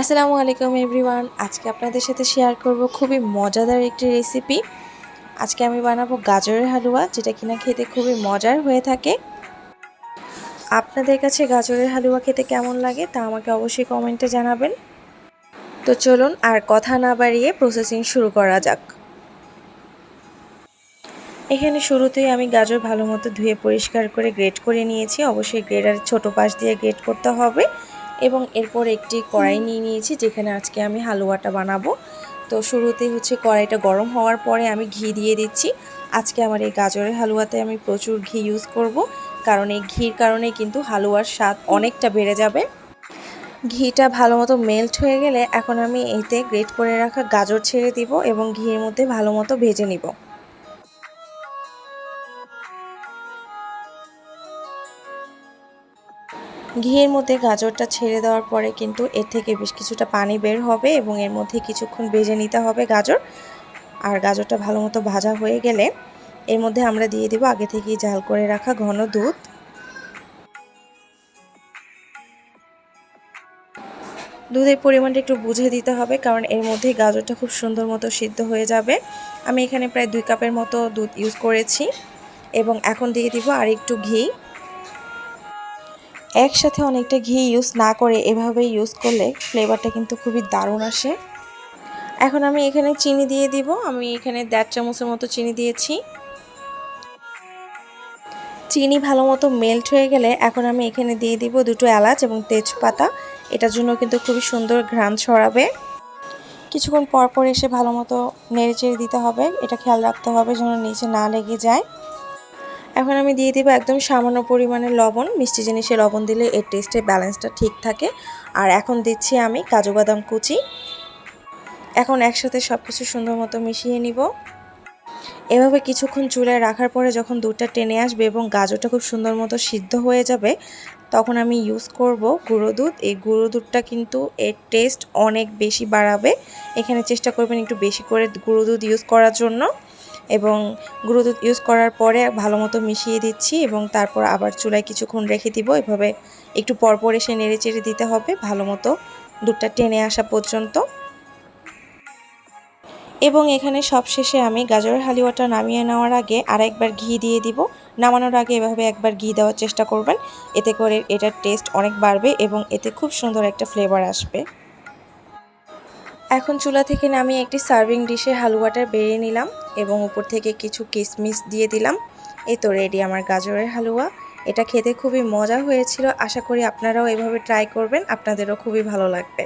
আসসালামু আলাইকুম এভরিওয়ান। আজকে আপনাদের সাথে শেয়ার করব খুবই মজাদার একটি রেসিপি আজকে আমি বানাবো গাজরের হালুয়া, যেটা কিনা খেতে খুবই মজার হয়ে থাকে। আপনাদের কাছে গাজরের হালুয়া খেতে কেমন লাগে তা আমাকে অবশ্যই কমেন্টে জানাবেন। তো চলুন আর কথা না বাড়িয়ে প্রসেসিং শুরু করা যাক। এখানে শুরুতেই আমি গাজর ভালো মতো ধুয়ে পরিষ্কার করে গ্রেট করে নিয়েছি। অবশ্যই গ্রেডার ছোট পাশ দিয়ে গ্রেট করতে হবে। এবং এরপর একটি কড়াই নিয়ে নিয়েছি, যেখানে আজকে আমি হালুয়াটা বানাবো। তো শুরুতে হচ্ছে কড়াইটা গরম হওয়ার পরে আমি ঘি দিয়ে দিচ্ছি। আজকে আমার এই গাজরের হালুয়াতে আমি প্রচুর ঘি ইউজ করব, কারণ এই ঘির কারণে কিন্তু হালুয়ার স্বাদ অনেকটা বেড়ে যাবে। ঘিটা ভালো মতো মেল্ট হয়ে গেলে এখন আমি এতে গ্রেট করে রাখা গাজর ছেড়ে দিব এবং ঘির মধ্যে ভালো মতো ভেজে নিব। ঘিয়ের মধ্যে গাজরটা ছেড়ে দেওয়ার পরে কিন্তু এর থেকে বেশ কিছুটা পানি বের হবে এবং এর মধ্যে কিছুক্ষণ ভেজে নিতে হবে গাজর। আর গাজরটা ভালো মতো ভাজা হয়ে গেলে এর মধ্যে আমরা দিয়ে দিব আগে থেকেই জাল করে রাখা ঘন দুধ। দুধের পরিমাণটা একটু বুঝে দিতে হবে কারণ এর মধ্যে গাজরটা খুব সুন্দর মতো সিদ্ধ হয়ে যাবে। আমি এখানে প্রায় দুই কাপের মতো দুধ ইউজ করেছি এবং এখন দিয়ে দিব আর একটু ঘি। একসাথে অনেকটা ঘি ইউজ না করে এভাবে ইউজ করলে ফ্লেভারটা কিন্তু খুবই দারুণ আসে। এখন আমি এখানে চিনি দিয়ে দিব। আমি এখানে দেড় চামচের মতো চিনি দিয়েছি। চিনি ভালো মতো মেল্ট হয়ে গেলে এখন আমি এখানে দিয়ে দিব দুটো এলাচ এবং তেজপাতা। এটার জন্য কিন্তু খুবই সুন্দর ঘ্রাণ ছড়াবে। কিছুক্ষণ পর পর এসে ভালো মতো নেড়ে চেড়ে দিতে হবে। এটা খেয়াল রাখতে হবে যেন নিচে না লেগে যায়। এখন আমি দিয়ে দিব একদম সামান্য পরিমাণে লবণ। মিষ্টি জিনিসে লবণ দিলে এর টেস্টের ব্যালেন্সটা ঠিক থাকে। আর এখন দিচ্ছি আমি কাজু বাদাম কুচি। এখন একসাথে সব কিছু সুন্দর মতো মিশিয়ে নিব। এভাবে কিছুক্ষণ চুলায় রাখার পরে যখন দুধটা টেনে আসবে এবং গাজরটা খুব সুন্দর মতো সিদ্ধ হয়ে যাবে, তখন আমি ইউজ করব গুঁড়ো দুধ। এই গুঁড়ো দুধটা কিন্তু এর টেস্ট অনেক বেশি বাড়াবে। এখানে চেষ্টা করবেন একটু বেশি করে গুঁড়ো দুধ ইউজ করার জন্য। এবং গুঁড়ো দুধ ইউজ করার পরে ভালো মতো মিশিয়ে দিচ্ছি এবং তারপর আবার চুলায় কিছুক্ষণ রেখে দিব। এভাবে একটু পরপর এসে নেড়ে চেড়ে দিতে হবে ভালো মতো দুধটা টেনে আসা পর্যন্ত। এবং এখানে সবশেষে আমি গাজরের হালুয়াটা নামিয়ে নেওয়ার আগে আরেকবার ঘি দিয়ে দিব। নামানোর আগে এভাবে একবার ঘি দেওয়ার চেষ্টা করবেন, এতে করে এটার টেস্ট অনেক বাড়বে এবং এতে খুব সুন্দর একটা ফ্লেভার আসবে। এখন চুলা থেকে নামিয়ে একটি সার্ভিং ডিশে হালুয়াটা বেরিয়ে নিলাম। এবং উপর থেকে কিছু কিশমিশ দিয়ে দিলাম। এই তো রেডি আমার গাজরের হালুয়া। এটা খেতে খুবই মজা হয়েছিল। আশা করি আপনারাও এভাবে ট্রাই করবেন। আপনাদেরও খুবই ভালো লাগবে।